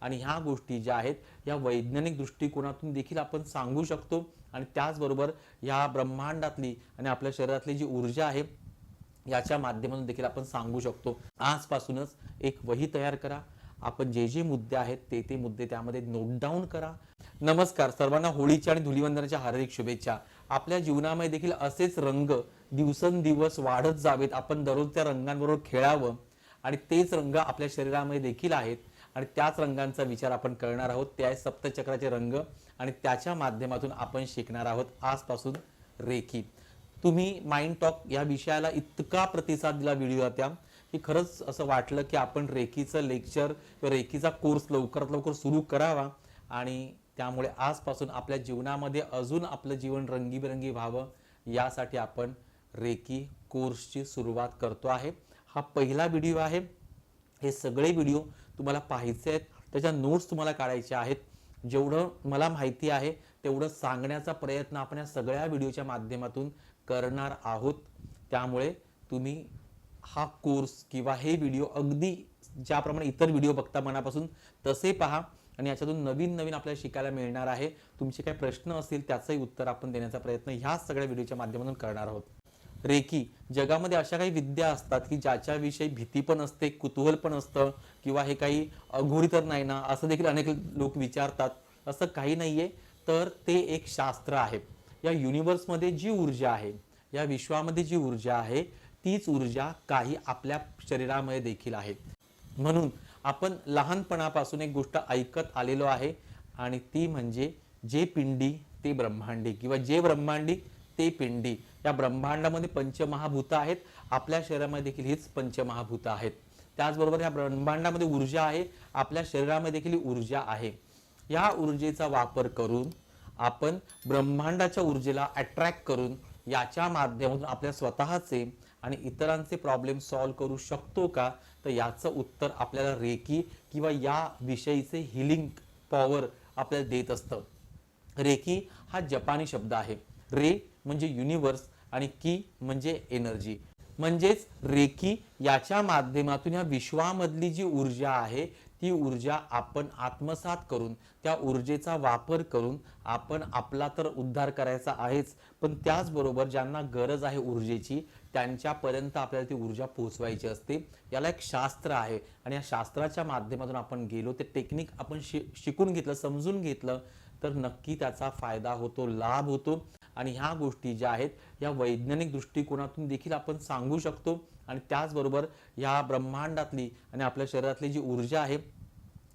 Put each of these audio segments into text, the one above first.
आणि ह्या गोष्टी ज्या आहेत या वैज्ञानिक दृष्टिकोनातून देखील आपण सांगू शकतो. आणि त्याचबरोबर ह्या ब्रह्मांडातली आणि आपल्या शरीरातली जी ऊर्जा आहे याच्या माध्यमातून देखील आपण सांगू शकतो. आजपासूनच एक वही तयार करा. आपण जे जे मुद्दे आहेत ते ते मुद्दे त्यामध्ये नोट डाऊन करा. नमस्कार सर्वांना होळीच्या आणि धुलीवंदनाच्या हार्दिक शुभेच्छा. आपल्या जीवनामध्ये देखील असेच रंग दिवसेंदिवस वाढत जावेत. आपण दररोज त्या रंगांबरोबर खेळावं. आणि तेच रंग आपल्या शरीरामध्ये देखील आहेत. आणि त्याच रंगांचा विचार आपण करणार आहोत. ते आहे सप्तचक्राचे रंग आणि त्याच्या माध्यमातून आपण शिकणार आहोत आजपासून रेखी. तुम्ही माइंड टॉक या विषयाला इतका प्रतिसाद दिला व्हिडिओ त्या की खरंच असं वाटलं की आपण रेखीचं लेक्चर किंवा रेखीचा कोर्स लवकरात लवकर सुरू करावा आणि त्यामुळे आजपासून आपल्या जीवनामध्ये अजून आपलं जीवन रंगीबेरंगी व्हावं यासाठी आपण रेकी कोर्सची सुरुवात करतो आहे. हा पहिला व्हिडिओ आहे. हे सगळे व्हिडिओ तुम्हाला पाहायचे आहेत. त्याच्या नोट्स तुम्हाला काढायच्या आहेत. जेवढं मला माहिती आहे तेवढं सांगण्याचा प्रयत्न आपण या सगळ्या व्हिडिओच्या माध्यमातून करणार आहोत. त्यामुळे तुम्ही हा कोर्स किंवा हे व्हिडिओ अगदी ज्याप्रमाणे इतर व्हिडिओ बघता मनापासून तसे पहा आणि याच्यातून नवीन नवीन आपल्याला शिकायला मिळणार आहे. तुमचे काही प्रश्न असतील त्याचंही उत्तर आपण देण्याचा प्रयत्न ह्या सगळ्या व्हिडिओच्या माध्यमातून करणार आहोत. रेकी. जगामध्ये अशा काही विद्या असतात की ज्याच्याविषयी भीती पण असते कुतूहल पण असतं किंवा हे काही अघोरी तर नाही ना असं देखील अनेक लोक विचारतात. असं काही नाही आहे तर ते एक शास्त्र आहे. या युनिव्हर्समध्ये जी ऊर्जा आहे या विश्वामध्ये जी ऊर्जा आहे तीच ऊर्जा काही आपल्या शरीरामध्ये देखील आहे. म्हणून आपण लहानपणापासून एक गोष्ट ऐकत आलेलो आहे आणि ती म्हणजे जे पिंडी ते ब्रह्मांडी किंवा जे ब्रह्मांडी ते पिंडी. या ब्रह्मांडामध्ये पंचमहाभूत आहेत. आपल्या शरीरामध्ये देखील हीच पंचमहाभूत आहेत. त्याचबरोबर या ब्रह्मांडामध्ये ऊर्जा आहे. आपल्या शरीरामध्ये देखील ऊर्जा आहे. या ऊर्जेचा वापर करून आपण ब्रह्मांडाच्या ऊर्जेला अट्रॅक्ट करून याच्या माध्यमातून आपल्या स्वतःचे आणि इतरांचे प्रॉब्लेम सॉल्व्ह करू शकतो का? तर याचं उत्तर आपल्याला रेकी किंवा या विषयीचे हिलिंग पॉवर आपल्याला देत असतं. रेकी हा जपानी शब्द आहे. रे म्हणजे युनिव्हर्स आणि की म्हणजे एनर्जी म्हणजेच रेकी याच्या माध्यमातून या विश्वामधली जी ऊर्जा आहे ती ऊर्जा आपण आत्मसात करून त्या ऊर्जेचा वापर करून आपण आपला तर उद्धार करायचा आहेच पण त्याचबरोबर ज्यांना गरज आहे ऊर्जेची त्यांच्यापर्यंत आपल्याला ती ऊर्जा पोहोचवायची असते. याला एक शास्त्र आहे आणि या शास्त्राच्या माध्यमातून आपण गेलो ते टेक्निक आपण शि शिकून घेतलं समजून घेतलं तर नक्की त्याचा फायदा होतो लाभ होतो. आणि ह्या गोष्टी ज्या आहेत या वैज्ञानिक दृष्टिकोनातून देखील आपण सांगू शकतो. आणि त्याचबरोबर या ब्रह्मांडातली आणि आपल्या शरीरातली जी ऊर्जा आहे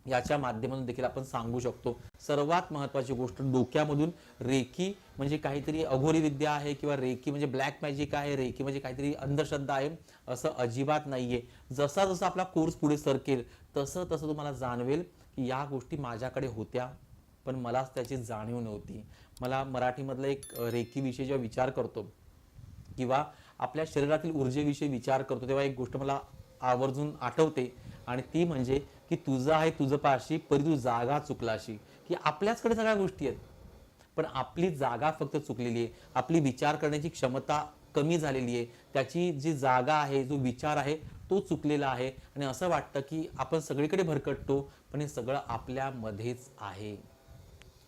याच्या माध्यमातून देखील आपण सांगू शकतो. सर्वात महत्त्वाची गोष्ट डोक्यामधून रेकी म्हणजे काहीतरी अघोरी विद्या आहे किंवा रेकी म्हणजे ब्लॅक मॅजिक आहे रेकी म्हणजे काहीतरी अंधश्रद्धा आहे असं अजिबात नाही आहे जसा जसा आपला कोर्स पुढे सरकेल तसं तसं तुम्हाला जाणवेल की या गोष्टी माझ्याकडे होत्या. पण मलाच त्याची जाणीव नव्हती. मला मराठीमधला एक रेखीविषयी रेकीविषयी जेव्हा विचार करतो किंवा आपल्या शरीरातील ऊर्जेविषयी विचार करतो तेव्हा एक गोष्ट मला आवर्जून आठवते आणि ती म्हणजे की तुझं आहे तुझं पाशी परी तू जागा चुकलाशी की आपल्याचकडे सगळ्या गोष्टी आहेत. पण आपली जागा फक्त चुकलेली आहे. आपली विचार करण्याची क्षमता कमी झालेली आहे. त्याची जी जागा आहे जो विचार आहे तो चुकलेला आहे. आणि असं वाटतं की आपण सगळीकडे भरकटतो पण हे सगळं आपल्यामध्येच आहे.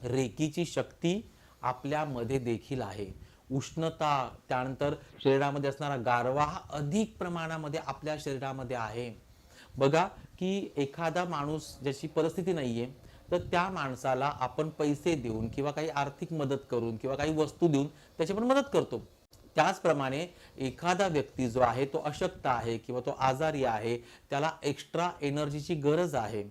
रेकीची शक्ती आपल्यामध्ये देखील आहे. उष्णता त्यानंतर शरीरामध्ये असणारा गारवा हा अधिक प्रमाणामध्ये आपल्या शरीरामध्ये आहे. बघा की एखादा माणूस ज्याची परिस्थिती नाही आहे तर त्या माणसाला आपण पैसे देऊन किंवा काही आर्थिक मदत करून किंवा काही वस्तू देऊन त्याची पण मदत करतो. त्याचप्रमाणे एखादा व्यक्ती जो आहे तो अशक्त आहे किंवा तो आजारी आहे त्याला एक्स्ट्रा एनर्जीची गरज आहे.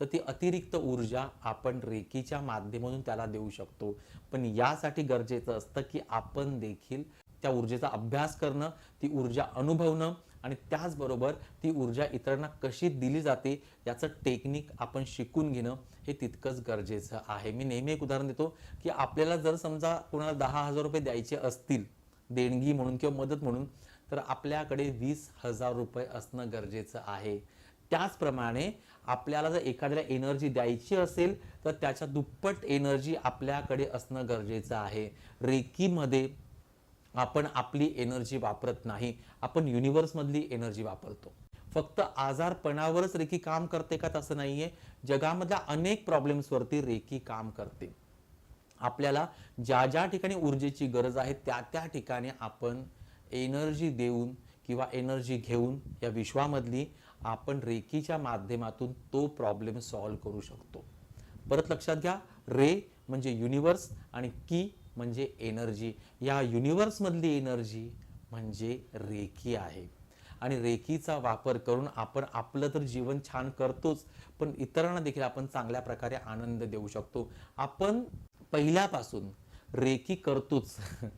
तर ती अतिरिक्त ऊर्जा आपण रेकीच्या माध्यमातून त्याला देऊ शकतो. पण यासाठी गरजेचं असतं की आपण देखील त्या ऊर्जेचा अभ्यास करणं ती ऊर्जा अनुभवणं आणि त्याचबरोबर ती ऊर्जा इतरांना कशी दिली जाते याचं टेक्निक आपण शिकून घेणं हे तितकंच गरजेचं आहे. मी नेहमी एक उदाहरण देतो की आपल्याला जर समजा कोणाला दहा हजार रुपये द्यायचे असतील देणगी म्हणून किंवा मदत म्हणून तर आपल्याकडे वीस हजार रुपये असणं गरजेचं आहे. त्याचप्रमाणे आपल्याला जर एखाद्याला एनर्जी द्यायची असेल तर त्याच्या दुप्पट एनर्जी आपल्याकडे असणं गरजेचं आहे. रेकीमध्ये आपण आपली एनर्जी वापरत नाही. आपण युनिव्हर्समधली एनर्जी वापरतो. फक्त आजारपणावरच रेकी काम करते का तसं नाहीये. जगामधल्या अनेक प्रॉब्लेम्सवरती रेकी काम करते. आपल्याला ज्या ज्या ठिकाणी ऊर्जेची गरज आहे त्या त्या ठिकाणी आपण एनर्जी देऊन किंवा एनर्जी घेऊन या विश्वामधली आपण रेकीच्या माध्यमातून तो प्रॉब्लेम सॉल्व्ह करू शकतो. परत लक्षात घ्या रे म्हणजे युनिवर्स आणि की म्हणजे एनर्जी या युनिवर्समधली एनर्जी म्हणजे रेकी आहे. आणि रेकीचा वापर करून आपण आपलं तर जीवन छान करतोच पण इतरांना देखील आपण चांगल्या प्रकारे आनंद देऊ शकतो. आपण पहिल्यापासून रेकी करतोच.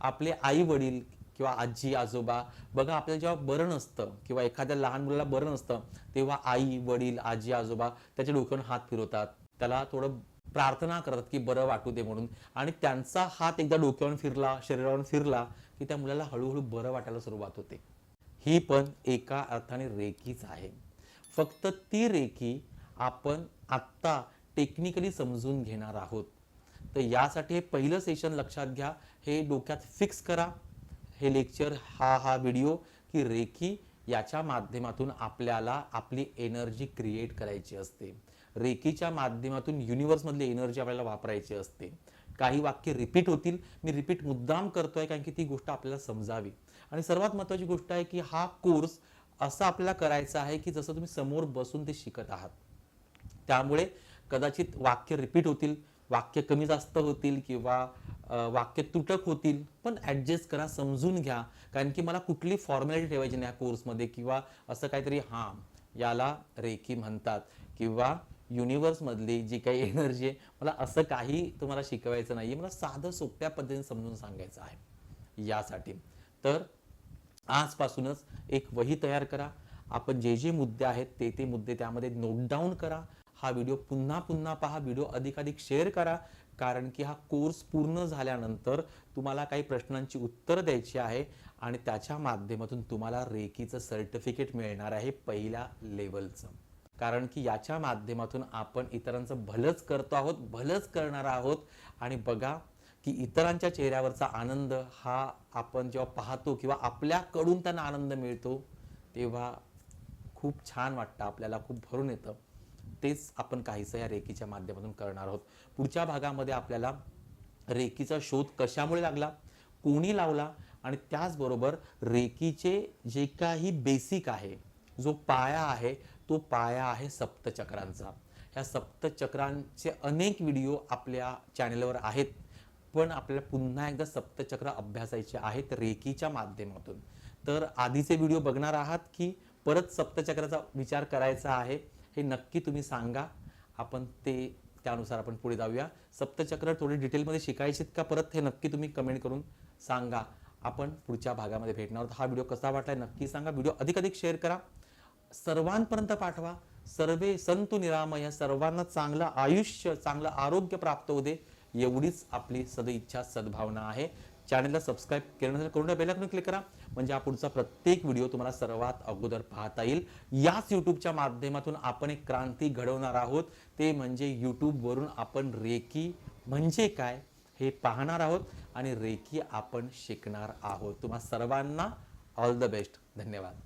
आपले आई वडील किंवा आजी आजोबा बघा आपल्याला जेव्हा बरं नसतं किंवा एखाद्या लहान मुलाला बरं नसतं तेव्हा आई वडील आजी आजोबा त्याच्या डोक्यावर हात फिरवतात. त्याला थोडं प्रार्थना करतात की बरं वाटू दे म्हणून. आणि त्यांचा हात एकदा डोक्यावर फिरला शरीरावर फिरला की त्या मुलाला हळूहळू बरं वाटायला सुरुवात होते. ही पण एका अर्थाने रेखीच आहे. फक्त ती रेखी आपण आत्ता टेक्निकली समजून घेणार आहोत. तर यासाठी हे पहिलं सेशन लक्षात घ्या. हे डोक्यात फिक्स करा. हे लेक्चर हा हा व्हिडिओ की रेखी याच्या माध्यमातून आपल्याला आपली एनर्जी क्रिएट करायची असते. रेकीच्या माध्यमातून युनिवर्समधली एनर्जी आपल्याला वापरायची असते. काही वाक्य रिपीट होतील. मी रिपीट मुद्दाम करतोय कारण की ती गोष्ट आपल्याला समजावी. आणि सर्वात महत्त्वाची गोष्ट आहे की हा कोर्स असा आपल्याला करायचा आहे की जसं तुम्ही समोर बसून ते शिकत आहात. त्यामुळे कदाचित वाक्य रिपीट होतील. वाक्य कमी जास्त होतील किंवा वाक्य तुटक होतील पण ॲडजस्ट करा समजून घ्या. कारण की मला कुठली फॉर्मॅलिटी ठेवायची नाही या कोर्समध्ये किंवा असं काहीतरी हां याला रेकी म्हणतात. किंवा युनिवर्समधली जी काही एनर्जी आहे मला असं काही तुम्हाला शिकवायचं नाही मला साधं सोप्या पद्धतीने समजून सांगायचं आहे. यासाठी. तर आजपासूनच एक वही तयार करा. आपण जे जे मुद्दे आहेत ते ते मुद्दे त्यामध्ये नोट डाऊन करा. हा व्हिडिओ पुन्हा पुन्हा पहा. व्हिडिओ अधिकाधिक शेअर करा. कारण की हा कोर्स पूर्ण झाल्यानंतर तुम्हाला काही प्रश्नांची उत्तर द्यायची आहे आणि त्याच्या माध्यमातून तुम्हाला रेकीचं सर्टिफिकेट मिळणार आहे पहिल्या लेवलचं कारण की याच्या माध्यमातून आपण इतरांचं भलंच करतो आहोत भलंच करणार आहोत. आणि बघा की इतरांच्या चेहऱ्यावरचा आनंद हा आपण जेव्हा पाहतो किंवा आपल्याकडून त्यांना आनंद मिळतो तेव्हा खूप छान वाटतं आपल्याला खूप भरून येतं. तेच आपण काहीसं या रेकीच्या माध्यमातून करणार आहोत. पुढच्या भागामध्ये आपल्याला रेकीचा शोध कशामुळे लागला कोणी लावला आणि त्याचबरोबर रेकीचे जे काही बेसिक आहे जो पाया आहे तो पाया आहे सप्तचक्रांचा. ह्या सप्तचक्रांचे अनेक व्हिडिओ आपल्या चॅनेलवर आहेत पण आपल्याला पुन्हा एकदा सप्तचक्र अभ्यासायचे आहेत रेकीच्या माध्यमातून. तर आधीचे व्हिडिओ बघणार आहात की परत सप्तचक्राचा विचार करायचा आहे. हे नक्की तुम्ही सांगा. आपण ते त्यानुसार आपण पुढे जाऊया. सप्तचक्र थोडी डिटेलमध्ये शिकायचे का परत? हे नक्की तुम्ही कमेंट करून सांगा. आपण पुढच्या भागामध्ये भेटणार आहोत. हा व्हिडिओ कसा वाटला नक्की सांगा. व्हिडिओ अधिक अधिक शेअर करा. सर्वांपर्यंत पाठवा. सर्वे संतु निरामय. सर्वांना चांगलं आयुष्य चांगलं आरोग्य प्राप्त होऊ दे. एवढीच आपली सदैच्छा सद्भावना आहे. चॅनलला सबस्क्राईब केल्यानंतर करून बेलाकडून क्लिक करा. म्हणजे हा पुढचा प्रत्येक व्हिडिओ तुम्हाला सर्वात अगोदर पाहता येईल. याच यूट्यूबच्या माध्यमातून आपण एक क्रांती घडवणार आहोत. ते म्हणजे यूट्यूबवरून आपण रेकी म्हणजे काय हे पाहणार आहोत आणि रेकी आपण शिकणार आहोत. तुम्हा सर्वांना ऑल द बेस्ट धन्यवाद.